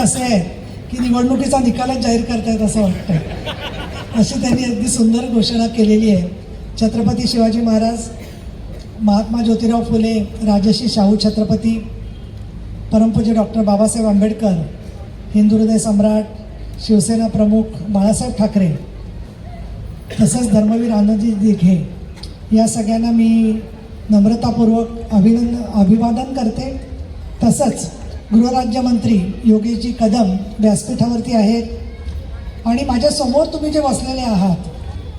कसं आहे की निवडणुकीचा निकालच जाहीर करतायत असं वाटतं अशी त्यांनी अगदी सुंदर घोषणा केलेली आहे. छत्रपती शिवाजी महाराज महात्मा ज्योतिराव फुले राजर्षी शाहू छत्रपती परमपूज्य डॉक्टर बाबासाहेब आंबेडकर हिंदू हृदय सम्राट शिवसेना प्रमुख बाळासाहेब ठाकरे तसंच धर्मवीर आनंदजी दिघे. या सगळ्यांना मी नम्रतापूर्वक अभिनंदन अभिवादन करते. तसंच गृहराज्यमंत्री योगेशजी कदम व्यासपीठावरती आहेत. आणि माझ्यासमोर तुम्ही जे बसलेले आहात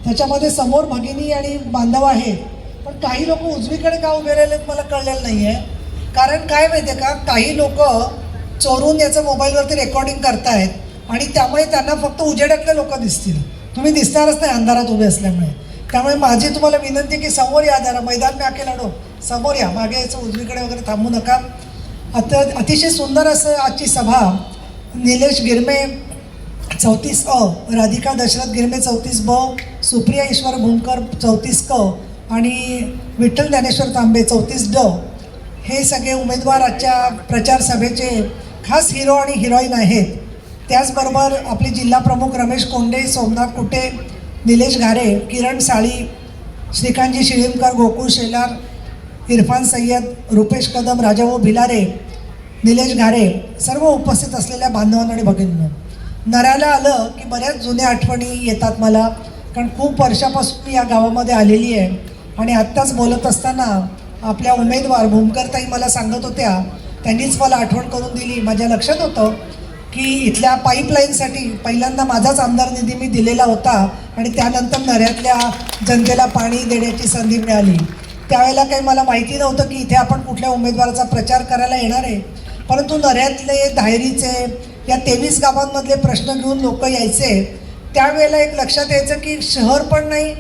त्याच्यामध्ये समोर भगिनी आणि बांधव आहेत. पण काही लोक उजवीकडे का उभे राहिले मला कळलेलं नाही आहे कारण काय माहिती आहे का? काही लोक चोरून याचं मोबाईलवरती रेकॉर्डिंग करतायत आणि त्यामुळे त्यांना फक्त उजेडातले लोक दिसतील. तुम्ही दिसणारच नाही अंधारात उभे असल्यामुळे. त्यामुळे माझी तुम्हाला विनंती की समोर या जरा. मैदान मी आके लढो. समोर या. मागे यायचं उजवीकडे वगैरे थांबू नका. अत अतिशय सुंदर असं आजची सभा. निलेश गिरमे चौतीस अ राधिका दशरथ गिरमे चौतीस ब सुप्रिया ईश्वर भूमकर चौतीस क आणि विठ्ठल ज्ञानेश्वर तांबे चौतीस ड. हे सगळे उमेदवार आजच्या प्रचार सभेचे खास हिरो आणि हिरोईन आहेत. त्याचबरोबर आपले जिल्हा प्रमुख रमेश कोंडे सोमनाथ कुटे निलेश घारे किरण साळी श्रीकांतजी शिळीमकर गोकुळ शेलार इरफान सय्यद रुपेश कदम राजाभाऊ भिलारे निलेश घारे सर्व उपस्थित असलेल्या बांधवांना आणि भगिनींनो. नऱ्याला आलं की बऱ्याच जुन्या आठवणी येतात मला कारण खूप वर्षापासून मी या गावामध्ये आलेली आहे. आणि आत्ताच बोलत असताना आपल्या उमेदवार भूमकरताई मला सांगत होत्या त्यांनीच मला आठवण करून दिली. माझ्या लक्षात होतं की इथल्या पाईपलाईनसाठी पहिल्यांदा माझाच आमदार निधी मी दिलेला होता आणि त्यानंतर नऱ्यातल्या जनतेला पाणी देण्याची संधी मिळाली. त्यावेळेला काही मला माहिती नव्हतं की इथे आपण कुठल्या उमेदवाराचा प्रचार करायला येणार आहे. परंतु नऱ्यातले धायरीचे या तेवीस गावांमधले प्रश्न घेऊन लोक यायचे. त्यावेळेला एक लक्षात यायचं की शहर पण नाही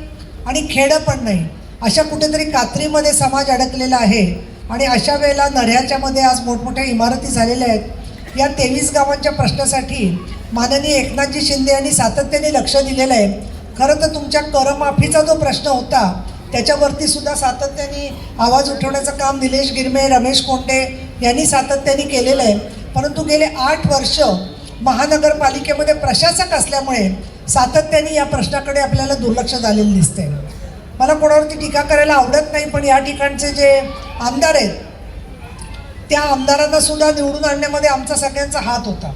आणि खेडं पण नाही. अशा कुठेतरी कात्रीमध्ये समाज अडकलेला आहे. आणि अशा वेळेला नऱ्याच्यामध्ये आज मोठमोठ्या इमारती झालेल्या आहेत. या तेवीस गावांच्या प्रश्नासाठी माननीय एकनाथजी शिंदे यांनी सातत्याने लक्ष दिलेलं आहे. खरं तर तुमच्या करमाफीचा जो प्रश्न होता त्याच्यावरती सुद्धा सातत्याने आवाज उठवण्याचं काम निलेश गिरमे रमेश कोंडे यांनी सातत्याने केलेलं आहे. परंतु गेले आठ वर्ष महानगरपालिकेमध्ये प्रशासक असल्यामुळे सातत्याने या प्रश्नाकडे आपल्याला दुर्लक्ष झालेलं दिसते मला कोणावरती टीका करायला आवडत नाही पण या ठिकाणचे जे आमदार आहेत त्या आमदारांना सुद्धा निवडून आणण्यामध्ये आमचा सगळ्यांचा हात होता.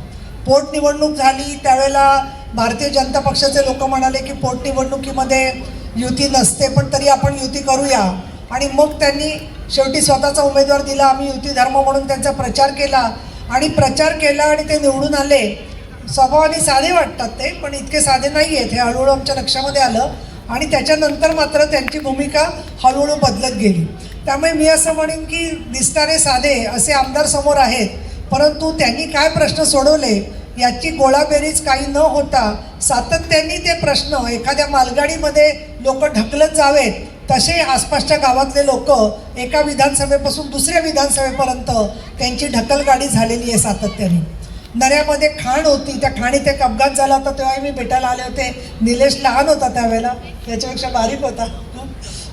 पोटनिवडणूक झाली त्यावेळेला भारतीय जनता पक्षाचे लोक म्हणाले की पोटनिवडणुकीमध्ये युती नसते पण तरी आपण युती करूया. आणि मग त्यांनी शेवटी स्वतःचा उमेदवार दिला आम्ही युती धर्म म्हणून त्यांचा प्रचार केला. आणि प्रचार केला आणि ते निवडून आले. स्वभावाने साधे वाटतात ते पण इतके साधे नाही आहेत हे हळूहळू आमच्या लक्षामध्ये आलं. आणि त्याच्यानंतर मात्र त्यांची भूमिका हळूहळू बदलत गेली. त्यामुळे मी असं म्हणेन की दिसणारे साधे असे आमदार समोर आहेत. परंतु त्यांनी काय प्रश्न सोडवले? याची गोळाबेरीज काही न होता सातत्याने ते प्रश्न एखाद्या मालगाडीमध्ये लोक ढकलत जावेत तसे आसपासच्या गावातले लोक एका विधानसभेपासून दुसऱ्या विधानसभेपर्यंत त्यांची ढकलगाडी झालेली आहे सातत्याने. नऱ्यामध्ये खाण होती त्या खाणीत एक अपघात झाला होता तेव्हाही मी भेटायला आले होते. निलेश लहान होता त्यावेळेला त्याच्यापेक्षा बारीक होता.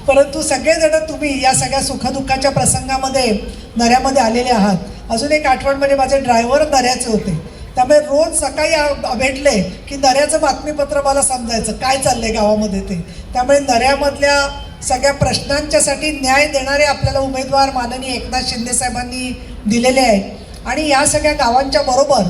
परंतु सगळेजण तुम्ही या सगळ्या सुखदुःखाच्या प्रसंगामध्ये नऱ्यामध्ये आलेले आहात. अजून एक आठवण म्हणजे माझे ड्रायव्हर नऱ्याचे होते. त्यामुळे रोज सकाळी भेटले की नऱ्याचं बातमीपत्र मला समजायचं काय चाललंय गावामध्ये ते. त्यामुळे नऱ्यामधल्या सगळ्या प्रश्नांच्यासाठी न्याय देणारे आपल्याला उमेदवार माननीय एकनाथ शिंदे साहेबांनी दिलेले आहेत. आणि या सगळ्या गावांच्या बरोबर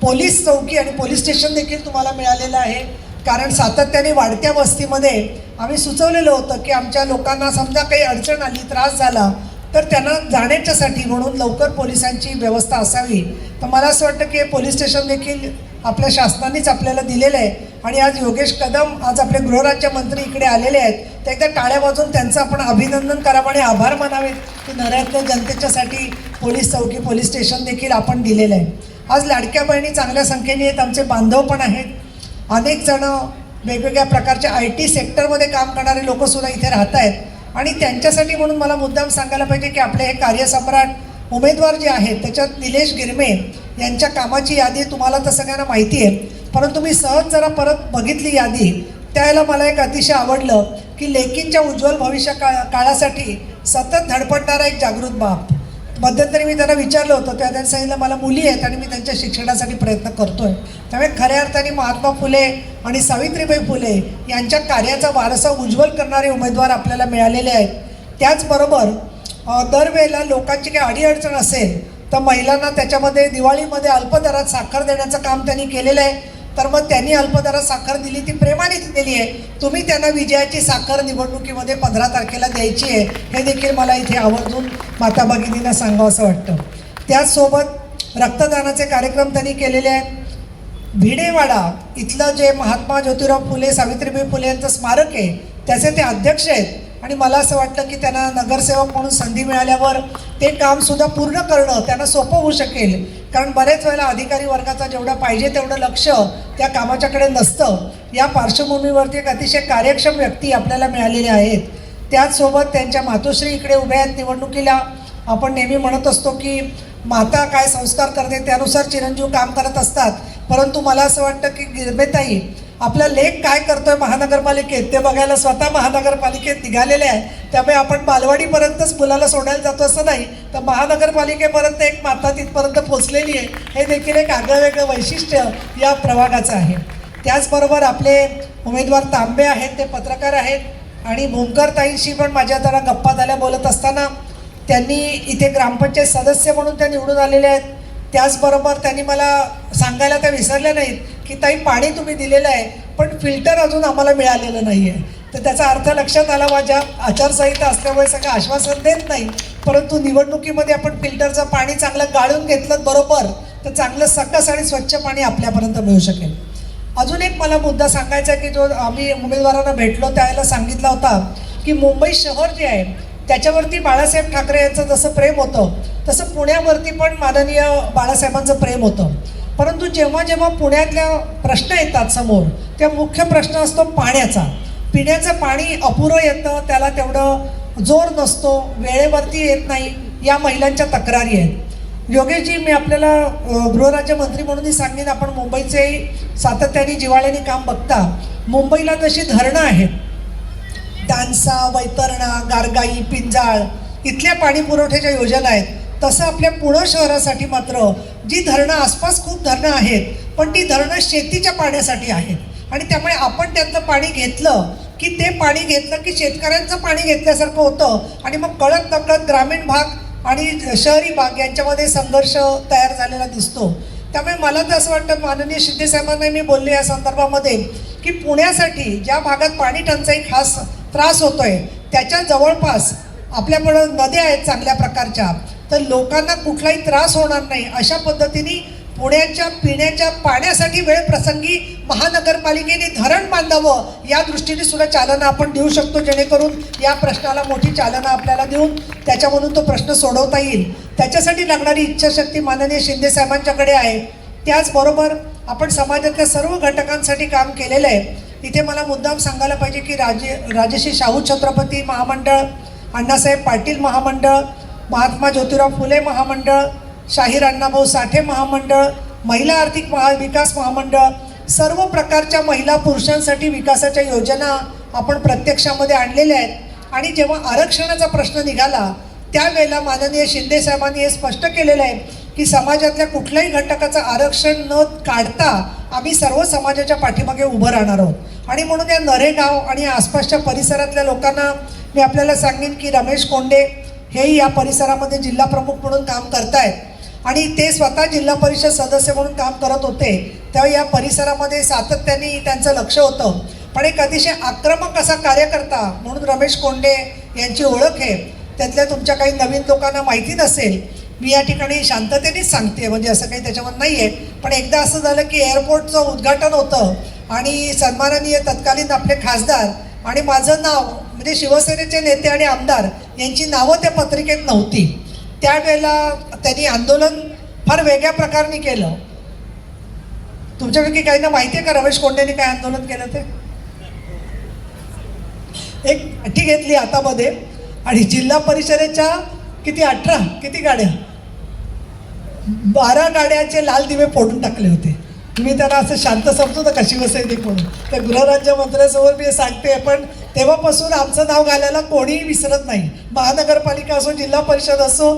पोलीस चौकी आणि पोलीस स्टेशन देखील तुम्हाला मिळालेलं आहे. कारण सातत्याने वाढत्या वस्तीमध्ये आम्ही सुचवलेलं होतं की आमच्या लोकांना समजा काही अडचण आली त्रास झाला तर त्यांना जाण्याच्यासाठी म्हणून लवकर पोलिसांची व्यवस्था असावी. तर मला असं वाटतं की हे पोलीस स्टेशन देखील आपल्या शासनानेच आपल्याला दिलेलं आहे. आणि आज योगेश कदम आज आपले गृहराज्यमंत्री इकडे आलेले आहेत. तर एकदा टाळ्या वाजून त्यांचं आपण अभिनंदन करावं आणि आभार मानावेत की नऱ्यातल्या जनतेच्यासाठी पोलीस चौकी पोलीस स्टेशन देखील आपण दिलेलं आहे. आज लाडक्या बहिणी चांगल्या संख्येने आहेत. आमचे बांधव पण आहेत. अनेक जण वेगवेगळ्या प्रकारच्या आय टी सेक्टरमध्ये काम करणारे लोकंसुद्धा इथे राहत आहेत आणि त्यांच्यासाठी म्हणून मला मुद्दाम सांगायला पाहिजे की आपले हे कार्यसम्राट उमेदवार जे आहेत त्याच्यात निलेश गिरमे यांच्या कामाची यादी तुम्हाला तर सगळ्यांना माहिती आहे. परंतु मी सहज जरा परत बघितली यादी. त्यावेळेला मला एक अतिशय आवडलं की लेकींच्या उज्ज्वल भविष्य का काळासाठी सतत धडपडणारा एक जागृत बाप. मध्यंतरी मी त्यांना विचारलं होतं. तेव्हा त्यांनी सांगितलं मला मुली आहेत आणि मी त्यांच्या शिक्षणासाठी प्रयत्न करतो आहे त्यामुळे खऱ्या अर्थाने महात्मा फुले आणि सावित्रीबाई फुले यांच्या कार्याचा वारसा उज्ज्वल करणारे उमेदवार आपल्याला मिळालेले आहेत. त्याचबरोबर दरवेळेला लोकांची काही अडीअडचण असेल तर महिलांना त्याच्यामध्ये दिवाळीमध्ये अल्पदरात साखर देण्याचं काम त्यांनी केलेलं आहे. तर मग त्यांनी अल्पदरात साखर दिली ती प्रेमाने दिलेली आहे. तुम्ही त्यांना विजयाची साखर निवडणुकीमध्ये पंधरा तारखेला द्यायची आहे हे देखील मला इथे आवर्जून माता भगिनींना सांगावं असं वाटतं. त्याचसोबत रक्तदानाचे कार्यक्रम त्यांनी केलेले आहेत. भिडेवाडा इथलं जे महात्मा ज्योतिराव फुले सावित्रीबाई फुले यांचं स्मारक आहे त्याचे ते अध्यक्ष आहेत. आणि मला असं वाटतं की त्यांना नगरसेवक म्हणून संधी मिळाल्यावर ते कामसुद्धा पूर्ण करणं त्यांना सोपं होऊ शकेल. कारण बरेच वेळेला अधिकारी वर्गाचा जेवढं पाहिजे तेवढं लक्ष त्या कामाच्याकडे नसतं. या पार्श्वभूमीवरती एक अतिशय कार्यक्षम व्यक्ती आपल्याला मिळालेल्या आहेत. त्याचसोबत त्यांच्या मातोश्री इकडे उभ्या आहेत निवडणुकीला. आपण नेहमी म्हणत असतो की माता काय संस्कार करते? त्यानुसार चिरंजीव काम करत असतात. परंतु मला असं वाटतं की गिरबेताई आपला लेख काय करतोय महानगरपालिकेत ते बघायला स्वतः महानगरपालिकेत निघालेले आहे. त्यामुळे आपण बालवाडीपर्यंतच मुलाला सोडायला जातो असं नाही तर महानगरपालिकेपर्यंत एक माता तिथपर्यंत पोचलेली आहे. हे देखील एक आगळं वेगळं वैशिष्ट्य या प्रभागाचं आहे. त्याचबरोबर आपले उमेदवार तांबे आहेत ते पत्रकार आहेत आणि भूमकर ताईंशी पण माझ्या जरा गप्पा झाल्या बोलत असताना त्यांनी इथे ग्रामपंचायत सदस्य म्हणून त्या निवडून आलेल्या आहेत. त्याचबरोबर त्यांनी मला सांगायला त्या विसरल्या नाहीत की ताई पाणी तुम्ही दिलेलं आहे पण फिल्टर अजून आम्हाला मिळालेलं नाही आहे तर त्याचा अर्थ लक्षात आला माझ्या आचारसंहिता असल्यामुळे सगळं आश्वासन देत नाही. परंतु निवडणुकीमध्ये आपण फिल्टरचं पाणी चांगलं गाळून घेतलं बरोबर तर चांगलं सकस आणि स्वच्छ पाणी आपल्यापर्यंत मिळू शकेल. अजून एक मला मुद्दा सांगायचा की जो आम्ही उमेदवारांना भेटलो त्यावेळेला सांगितला होता की मुंबई शहर जे आहे त्याच्यावरती बाळासाहेब ठाकरे यांचं जसं प्रेम होतं तसं पुण्यावरती पण माननीय बाळासाहेबांचं प्रेम होतं. परंतु जेव्हा जेव्हा पुण्यातल्या प्रश्न येतात समोर तेव्हा मुख्य प्रश्न असतो पाण्याचा. पिण्याचं पाणी अपुरं येतं त्याला तेवढं जोर नसतो वेळेवरती येत नाही या महिलांच्या तक्रारी आहेत. योगेशजी मी आपल्याला गृहराज्यमंत्री म्हणूनही सांगेन आपण मुंबईचे सातत्याने जिवाळ्याने काम बघता मुंबईला जशी धरणं आहेत. दानसा वैतरणा गारगाई पिंजाळ इथल्या पाणी पुरवठ्याच्या योजना आहेत. तसं आपल्या पुणे शहरासाठी मात्र जी धरणं आसपास खूप धरणं आहेत पण ती धरणं शेतीच्या पाण्यासाठी आहेत. आणि त्यामुळे आपण त्यातलं पाणी घेतलं की ते पाणी घेतलं की शेतकऱ्यांचं पाणी घेतल्यासारखं होतं. आणि मग कळत नकळत ग्रामीण भाग आणि शहरी भाग यांच्यामध्ये संघर्ष तयार झालेला दिसतो. त्यामुळे मला तर असं वाटतं माननीय शिंदे मी बोलले या संदर्भामध्ये की पुण्यासाठी ज्या भागात पाणी टंचाई खास त्रास होतोय. त्याच्या जवळपास आपल्याकडं नद्या आहेत चांगल्या प्रकारच्या. तर लोकांना कुठलाही त्रास होणार नाही. अशा पद्धतीने पुण्याच्या पिण्याच्या पाण्यासाठी वेळ प्रसंगी महानगरपालिकेने धरण बांधावं या दृष्टीने सुद्धा चालना आपण देऊ शकतो जेणेकरून या प्रश्नाला मोठी चालना आपल्याला देऊन त्याच्यामधून तो प्रश्न सोडवता येईल. त्याच्यासाठी लागणारी इच्छाशक्ती माननीय शिंदे साहेबांच्याकडे आहे. त्याचबरोबर आपण समाजातल्या सर्व घटकांसाठी काम केलेलं आहे. इथे मला मुद्दाम सांगायला पाहिजे की राजे राजश्री शाहू छत्रपती महामंडळ अण्णासाहेब पाटील महामंडळ महात्मा ज्योतिराव फुले महामंडळ शाहीर अण्णाभाऊ साठे महामंडळ महिला आर्थिक महा विकास महामंडळ सर्व प्रकारच्या महिला पुरुषांसाठी विकासाच्या योजना आपण प्रत्यक्षामध्ये आणलेल्या आहेत. आणि जेव्हा आरक्षणाचा प्रश्न निघाला त्यावेळेला माननीय शिंदे साहेबांनी हे स्पष्ट केलेलं आहे की समाजातल्या कुठल्याही घटकाचं आरक्षण न काढता आम्ही सर्व समाजाच्या पाठीमागे उभं राहणार आहोत. आणि म्हणून या नरेगाव आणि आसपासच्या परिसरातल्या लोकांना मी आपल्याला सांगेन की रमेश कोंडे हेही या परिसरामध्ये जिल्हा प्रमुख म्हणून काम करतायत. आणि ते स्वतः जिल्हा परिषद सदस्य म्हणून काम करत होते. तेव्हा या परिसरामध्ये सातत्याने त्यांचं लक्ष होतं. पण एक अतिशय आक्रमक असा कार्यकर्ता म्हणून रमेश कोंडे यांची ओळख आहे. त्यातल्या तुमच्या काही नवीन लोकांना माहिती नसेल मी या ठिकाणी शांततेनेच सांगते म्हणजे असं काही त्याच्यावर नाही आहे पण एकदा असं झालं की एअरपोर्टचं उद्घाटन होतं आणि सन्माननीय तत्कालीन आपले खासदार आणि माझं नाव म्हणजे शिवसेनेचे नेते आणि आमदार यांची नावं त्या पत्रिकेत नव्हती. त्यावेळेला त्यांनी आंदोलन फार वेगळ्या प्रकारने केलं. तुमच्यापैकी काहींना माहिती आहे का रमेश कोंडेने काय आंदोलन केलं ते? एक अटी घेतली हातामध्ये आणि जिल्हा परिषदेच्या किती अठरा किती गाड्या? बारा गाड्याचे लाल दिवे फोडून टाकले होते. मी त्यांना असं शांत समजू नका शिवसैनिक म्हणून. तर गृहराज्यमंत्र्यासमोर मी सांगते पण तेव्हापासून आमचं नाव घालायला कोणीही विसरत नाही. महानगरपालिका असो जिल्हा परिषद असो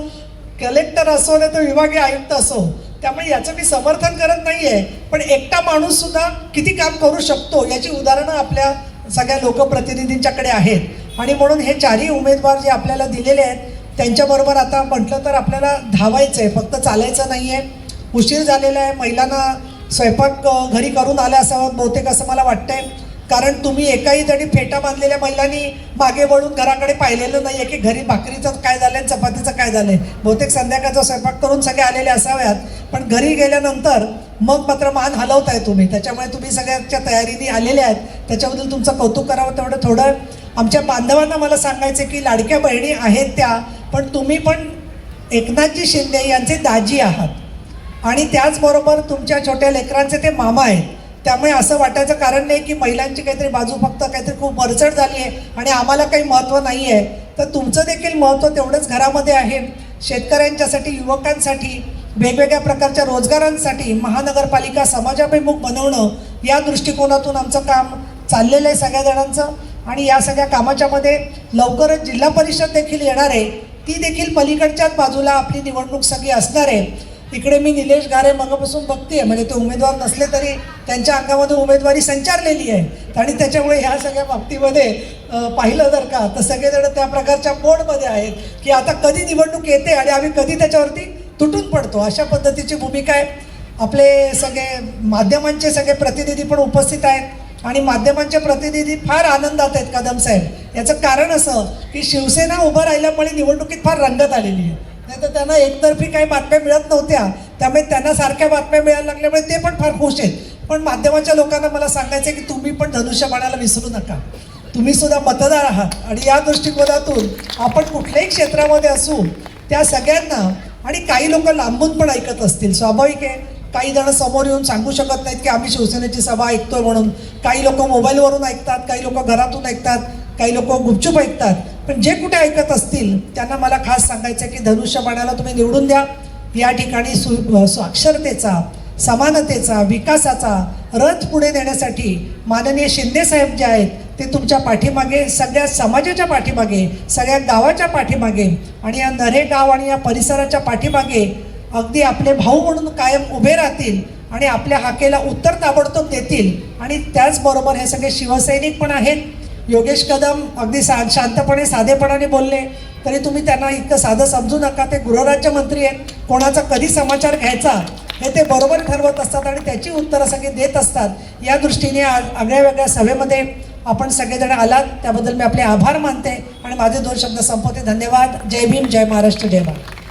कलेक्टर असो नाही तर विभागीय आयुक्त असो त्यामुळे याचं मी समर्थन करत नाही आहे पण एकटा माणूससुद्धा किती काम करू शकतो याची उदाहरणं आपल्या सगळ्या लोकप्रतिनिधींच्याकडे आहेत. आणि म्हणून हे चारही उमेदवार जे आपल्याला दिलेले आहेत त्यांच्याबरोबर आता म्हटलं तर आपल्याला धावायचं आहे फक्त चालायचं नाही आहे उशीर झालेला आहे महिलांना स्वयंपाक घरी करून आल्या असावं बहुतेक असं मला वाटतंय. कारण तुम्ही एकाही जणी फेटा बांधलेल्या महिलांनी मागे वळून घराकडे पाहिलेलं नाही आहे की घरी भाकरीचं काय झालं आहे चपातीचं काय झालं आहे बहुतेक संध्याकाळचा स्वयंपाक करून सगळे आलेले असाव्यात पण घरी गेल्यानंतर मग मात्र मान हलवताय तुम्ही. त्याच्यामुळे तुम्ही सगळ्याच्या तयारीने आलेले आहेत. त्याच्याबद्दल तुमचं कौतुक करावं तेवढं थोडं. आमच्या बांधवांना मला सांगायचं की लाडक्या बहिणी आहेत त्या पण तुम्ही पण एकनाथजी शिंदे यांचे दाजी आहात. आणि त्याचबरोबर तुमच्या छोट्या लेकरांचे ते मामा आहेत. त्यामुळे असं वाटायचं कारण नाही की महिलांची काहीतरी बाजू फक्त काहीतरी खूप वरचढ झाली आहे आणि आम्हाला काही महत्त्व नाही आहे. तर तुमचं देखील महत्त्व तेवढंच घरामध्ये आहे. शेतकऱ्यांच्यासाठी युवकांसाठी वेगवेगळ्या प्रकारच्या रोजगारांसाठी महानगरपालिका समाजाभिमुख बनवणं या दृष्टिकोनातून आमचं काम चाललेलं आहे सगळ्या जणांचं. आणि या सगळ्या कामाच्यामध्ये लवकरच जिल्हा परिषद देखील येणार आहे. ती देखील पलीकडच्याच बाजूला आपली निवडणूक सगळी असणार आहे. इकडे मी निलेश गारे मगापासून बघते म्हणजे ते उमेदवार नसले तरी त्यांच्या अंगामध्ये उमेदवारी संचारलेली आहे. आणि त्याच्यामुळे ह्या सगळ्या बाबतीमध्ये पाहिलं जर का तर सगळेजण त्या प्रकारच्या मोडमध्ये आहेत की आता कधी निवडणूक येते आणि आम्ही कधी त्याच्यावरती तुटून पडतो. अशा पद्धतीची भूमिका आहे. आपले सगळे माध्यमांचे सगळे प्रतिनिधी पण उपस्थित आहेत. आणि माध्यमांचे प्रतिनिधी फार आनंदात आहेत कदम साहेब. याचं कारण असं की शिवसेना उभं राहिल्यामुळे निवडणुकीत फार रंगत आलेली आहे. नाही तर त्यांना एकतर्फी काही बातम्या मिळत नव्हत्या. त्यामुळे त्यांना सारख्या बातम्या मिळायला लागल्यामुळे ते पण फार खुश आहेत. पण माध्यमांच्या लोकांना मला सांगायचं आहे की तुम्ही पण धनुष्यबाणाला विसरू नका. तुम्ही सुद्धा मतदार आहात आणि या दृष्टिकोनातून आपण कुठल्याही क्षेत्रामध्ये असू त्या सगळ्यांना आणि काही लोक लांबून पण ऐकत असतील. स्वाभाविक आहे. काही जण समोर येऊन सांगू शकत नाहीत की आम्ही शिवसेनेची सभा ऐकतोय म्हणून. काही लोक मोबाईलवरून ऐकतात काही लोक घरातून ऐकतात काही लोक गुपचूप ऐकतात. पण जे कुठे ऐकत असतील त्यांना मला खास सांगायचं की धनुष्यबाणाला तुम्ही निवडून द्या. या ठिकाणी सु साक्षरतेचा समानतेचा विकासाचा रथ पुढे नेण्यासाठी माननीय शिंदे साहेब जे आहेत ते तुमच्या पाठीमागे सगळ्या समाजाच्या पाठीमागे सगळ्या गावाच्या पाठीमागे आणि या नरे गाव आणि या परिसराच्या पाठीमागे अगदी आपले भाऊ म्हणून कायम उभे राहतील आणि आपल्या हाकेला उत्तर ताबडतोब देतील. आणि त्याचबरोबर हे सगळे शिवसैनिक पण आहेत. योगेश कदम अगदी सा शांतपणे साधेपणाने बोलले तरी तुम्ही त्यांना इतकं साधं समजू नका. ते गृहराज्यमंत्री आहेत. कोणाचा कधी समाचार घ्यायचा हे ते बरोबर ठरवत असतात आणि त्याची उत्तरं सगळे देत असतात. या दृष्टीने आज आगळ्या वेगळ्या सभेमध्ये आपण सगळेजण आलात. त्याबद्दल मी आपले आभार मानते आणि माझे दोन शब्द संपवते. धन्यवाद. जय भीम. जय महाराष्ट्र. जय भारत.